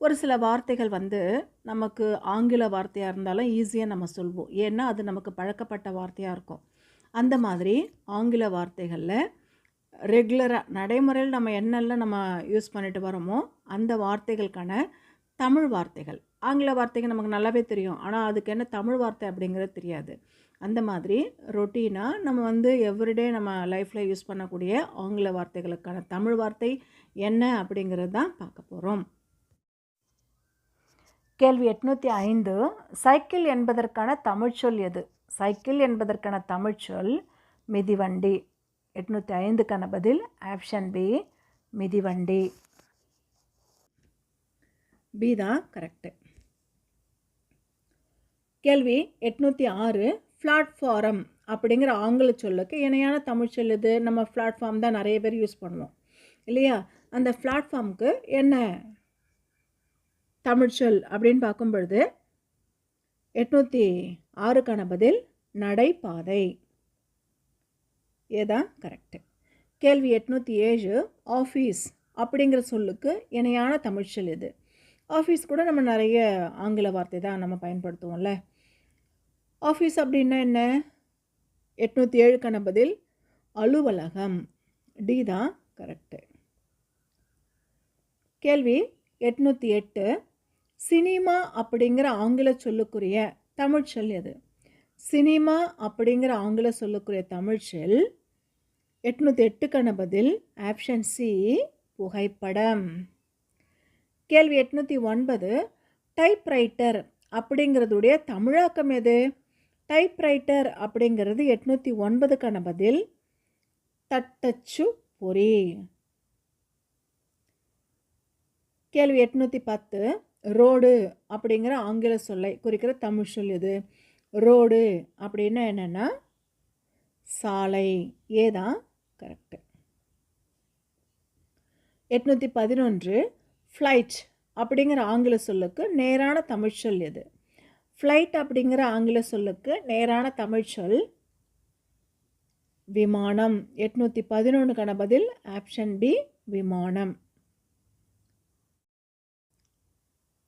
ஒரு சில வார்த்தைகள் வந்து நமக்கு ஆங்கில வார்த்தையாக இருந்தாலும் ஈஸியாக நம்ம சொல்வோம். ஏன்னா அது நமக்கு பழக்கப்பட்ட வார்த்தையாக இருக்கும். அந்த மாதிரி ஆங்கில வார்த்தைகளில் ரெகுலராக நடைமுறையில் நம்ம என்னெல்லாம் நம்ம யூஸ் பண்ணிட்டு வரோமோ அந்த வார்த்தைகளுக்கான தமிழ் வார்த்தைகள். ஆங்கில வார்த்தைகள் நமக்கு நல்லாவே தெரியும். ஆனால் அதுக்கு என்ன தமிழ் வார்த்தை அப்படிங்கிறது தெரியாது. அந்த மாதிரி ரொட்டீனாக நம்ம வந்து எவ்ரிடே நம்ம லைஃப்பில் யூஸ் பண்ணக்கூடிய ஆங்கில வார்த்தைகளுக்கான தமிழ் வார்த்தை என்ன அப்படிங்கிறது தான் பார்க்க போகிறோம் கேள்வி எட்நூற்றி ஐந்து சைக்கிள் என்பதற்கான தமிழ்ச்சொல் எது? சைக்கிள் என்பதற்கான தமிழ்ச்சொல் மிதிவண்டி. எட்நூற்றி ஐந்துக்கான பதில் ஆப்ஷன் பி மிதிவண்டி. பி தான் கரெக்டு கேள்வி எட்நூற்றி ஆறு பிளாட்ஃபாரம் அப்படிங்கிற ஆங்கில சொல்லுக்கு இணையான தமிழ் சொல் இது நம்ம பிளாட்ஃபார்ம் தான் நிறைய பேர் யூஸ் பண்ணுவோம். இல்லையா? அந்த பிளாட்ஃபார்முக்கு என்ன தமிழ்ச்சொல் அப்படின்னு பார்க்கும் பொழுது எட்நூற்றி ஆறுக்கான பதில் நடைபாதை. ஏதான் கரெக்டு கேள்வி எட்நூற்றி ஏழு ஆஃபீஸ் அப்படிங்கிற சொல்லுக்கு இணையான தமிழ்ச்சொல் இது. ஆஃபீஸ் கூட நம்ம நிறைய ஆங்கில வார்த்தை தான் நம்ம பயன்படுத்துவோம்ல. ஆஃபீஸ் அப்படின்னா என்ன? எட்நூற்றி ஏழுக்கான பதில் அலுவலகம். டி தான் கரெக்டு கேள்வி எட்நூற்றி எட்டு சினிமா அப்படிங்கிற ஆங்கில சொல்லுக்குரிய தமிழ்ச்சொல் எது? சினிமா அப்படிங்கிற ஆங்கில சொல்லுக்குரிய தமிழ்ச்சொல் எட்நூற்றி எட்டுக்கான பதில் ஆப்ஷன் சி புகைப்படம். கேள்வி எட்நூற்றி ஒன்பது டைப்ரைட்டர் அப்படிங்கிறதுடைய தமிழாக்கம் எது? டைப்ரைட்டர் அப்படிங்கிறது எட்நூற்றி ஒன்பதுக்கான பதில் தட்டச்சு பொறி. கேள்வி எட்நூற்றி பத்து ரோடு அப்படிங்கிற ஆங்கில சொல்லை குறிக்கிற தமிழ் சொல் இது ரோடு அப்படின்னா என்னென்னா சாலை. ஏதான் கரெக்டு எட்நூற்றி பதினொன்று ஃப்ளைட் அப்படிங்கிற ஆங்கில சொல்லுக்கு நேரான தமிழ் சொல் எது? ஃப்ளைட் அப்படிங்கிற ஆங்கில சொல்லுக்கு நேரான தமிழ் சொல் விமானம். எட்நூற்றி பதினொன்றுக்கான பதில் ஆப்ஷன் பி விமானம்.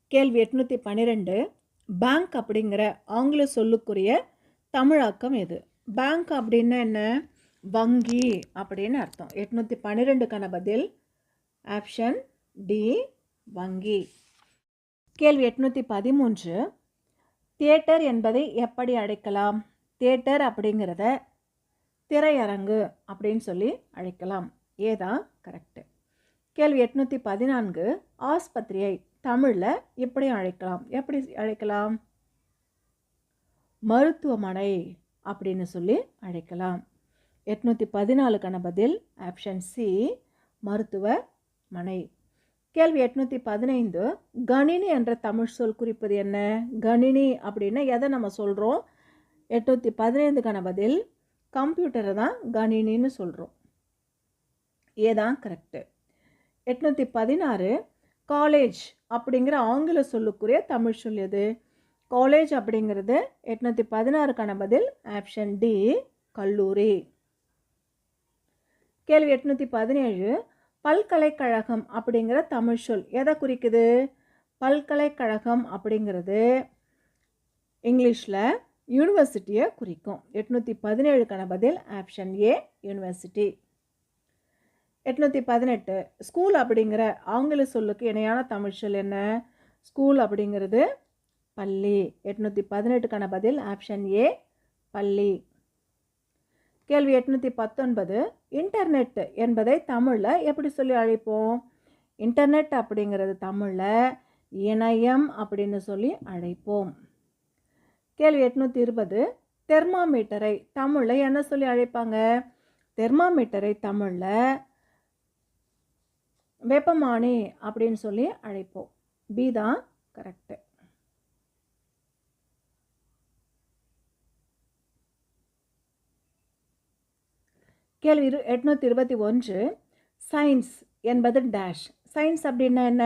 கேள்வி எட்நூற்றி பன்னிரெண்டு. பேங்க் அப்படிங்கிற ஆங்கில சொல்லுக்குரிய தமிழாக்கம் எது? பேங்க் அப்படின்னா என்ன? வங்கி அப்படின்னு அர்த்தம். எட்நூற்றி பன்னிரெண்டுக்கான பதில் ஆப்ஷன் டி வங்கி. கேள்வி எட்நூற்றி பதிமூன்று. தியேட்டர் என்பதை எப்படி அழைக்கலாம்? தியேட்டர் அப்படிங்கிறத திரையரங்கு அப்படின்னு சொல்லி அழைக்கலாம். ஏதான் கரெக்டு கேள்வி எட்நூற்றி பதினான்கு. ஆஸ்பத்திரியை தமிழில் எப்படி அழைக்கலாம்? எப்படி அழைக்கலாம்? மருத்துவமனை அப்படின்னு சொல்லி அழைக்கலாம். எட்நூற்றி பதினாலுக்கான பதில் ஆப்ஷன் சி மருத்துவமனை. கேள்வி எட்நூற்றி பதினைந்து கணினி என்ற தமிழ் சொல் குறிப்பது என்ன? கணினி அப்படின்னா எதை நம்ம சொல்கிறோம் எட்நூற்றி பதினைந்துக்கான பதில் கம்ப்யூட்டரை தான் கணினின்னு சொல்கிறோம் ஏதான் கரெக்டு எட்நூற்றி பதினாறு காலேஜ் அப்படிங்கிற ஆங்கில சொல்லுக்குரிய தமிழ் சொல் எது? காலேஜ் அப்படிங்கிறது எட்நூற்றி பதினாறுக்கான பதில் ஆப்ஷன் டி கல்லூரி. கேள்வி எட்நூற்றி பதினேழு பல்கலைக்கழகம் அப்படிங்கிற தமிழ் சொல் எதை குறிக்குது? பல்கலைக்கழகம் அப்படிங்கிறது இங்கிலீஷில் யூனிவர்சிட்டியை குறிக்கும். எட்நூற்றி பதினேழுக்கான பதில் ஆப்ஷன் ஏ யூனிவர்சிட்டி. எட்நூற்றி பதினெட்டு. ஸ்கூல் அப்படிங்கிற ஆங்கில சொல்லுக்கு இணையான தமிழ் சொல் என்ன? ஸ்கூல் அப்படிங்கிறது பள்ளி. எட்நூற்றி பதினெட்டுக்கான பதில் ஆப்ஷன் ஏ பள்ளி. கேள்வி எட்நூற்றி பத்தொன்பது. இன்டர்நெட் என்பதை தமிழில் எப்படி சொல்லி அழைப்போம்? இன்டர்நெட் அப்படிங்கிறது தமிழில் இணையம் அப்படின்னு சொல்லி அழைப்போம். கேள்வி எட்நூற்றி இருபது. தெர்மாமீட்டரை தமிழில் என்ன சொல்லி அழைப்பாங்க? தெர்மாமீட்டரை தமிழில் வெப்பமானி அப்படின்னு சொல்லி அழைப்போம். பி தான் கரெக்டு கேள்வி இரு எட்நூற்றி இருபத்தி ஒன்று சயின்ஸ் என்பது டேஷ் சயின்ஸ் அப்படின்னா என்ன?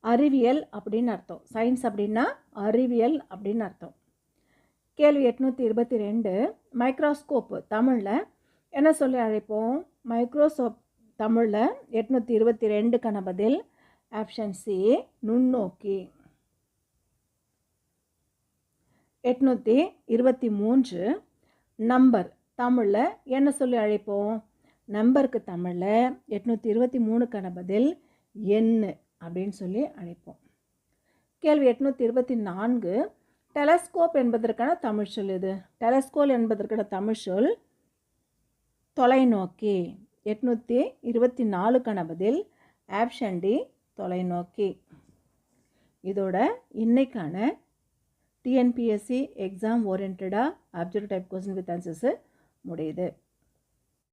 அறிவியல் அப்படின்னு அர்த்தம். சயின்ஸ் அப்படின்னா அறிவியல் அப்படின்னு அர்த்தம். கேள்வி எட்நூற்றி இருபத்தி ரெண்டு மைக்ரோஸ்கோப்பு தமிழில் என்ன சொல்லி அழைப்போம்? மைக்ரோஸ்கோப் தமிழில் எட்நூற்றி இருபத்தி ரெண்டுக்கான பதில் ஆப்ஷன் சி நுண்ணோக்கி. எட்நூற்றி இருபத்தி மூன்று நம்பர் தமிழில் என்ன சொல்லி அழைப்போம்? நம்பருக்கு தமிழில் எட்நூற்றி இருபத்தி மூணுக்கான பதில் எண்ணு அப்படின்னு சொல்லி அழைப்போம். கேள்வி எட்நூற்றி இருபத்தி நான்கு டெலஸ்கோப் என்பதற்கான தமிழ் சொல் இது. டெலஸ்கோல் என்பதற்கான தமிழ் சொல் தொலைநோக்கி. எட்நூற்றி இருபத்தி நாலுக்கான பதில் ஆப்ஷன் டி தொலைநோக்கி. இதோட இன்னைக்கான டிஎன்பிஎஸ்சி எக்ஸாம் ஓரியன்டாக object type question with answers முடியுது.